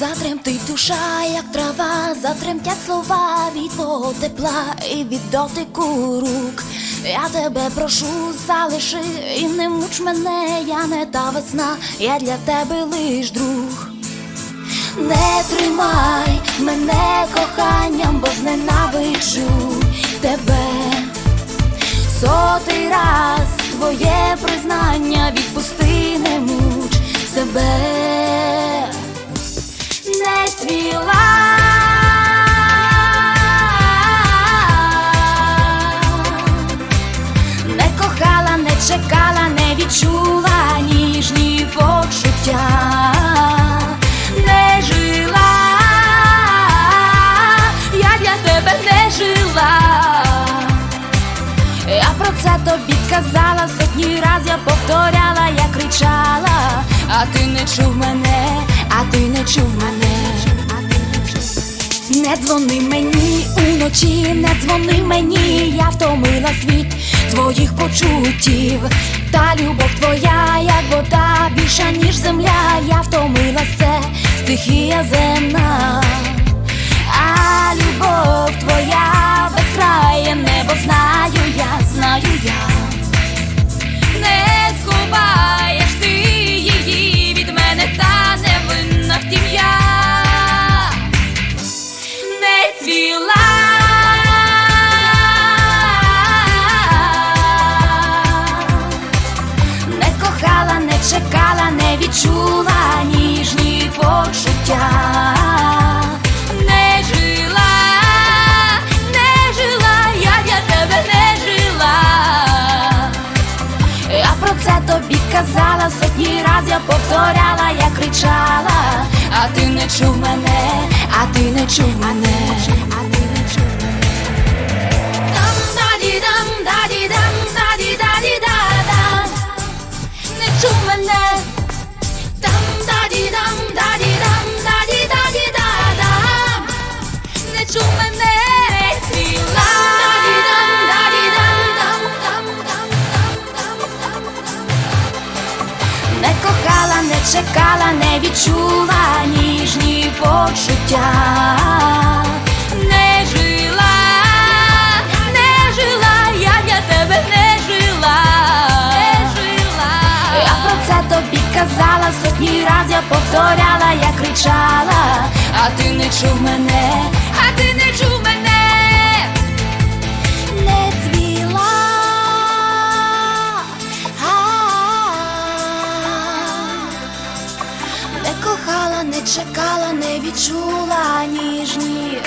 Затремтить душа, як трава, затремтять слова від твого тепла і від дотику рук. Я тебе прошу, залиши і не муч мене, я не та весна, я для тебе лиш друг. Не тримай мене коханням, бо зненавиджу тебе. Сотий раз твоє признання відпусти, не муч себе чекала, не відчула ніжні почуття, не жила, я для тебе не жила. Я про це тобі казала сотні раз, я повторяла, я кричала, а ти не чув мене, а ти не чув мене. Не дзвони мені уночі, не дзвони мені, я втомила світ твоїх почуттів. Та любов твоя, як вода, більша, ніж земля, я втомила все, стихія земна. Відчула ніжні почуття. Не жила, не жила, я для тебе не жила. Я про це тобі казала сотні раз, я повторяла, я кричала, а ти не чув мене, а ти не чув мене, кохала, не чекала, не відчула ніжні почуття. Не жила, не жила, я для тебе не жила. Не жила. Я про це тобі казала сотні раз, я повторяла, я кричала, а ти не чув мене, не чекала, не відчула ніжні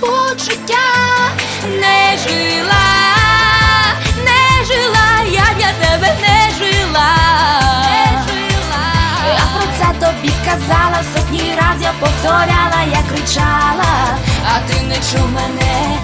почуття, не жила, не жила, я для тебе не жила. Не жила. Я про це тобі казала сотні раз, я повторяла, я кричала, а ти не чув мене,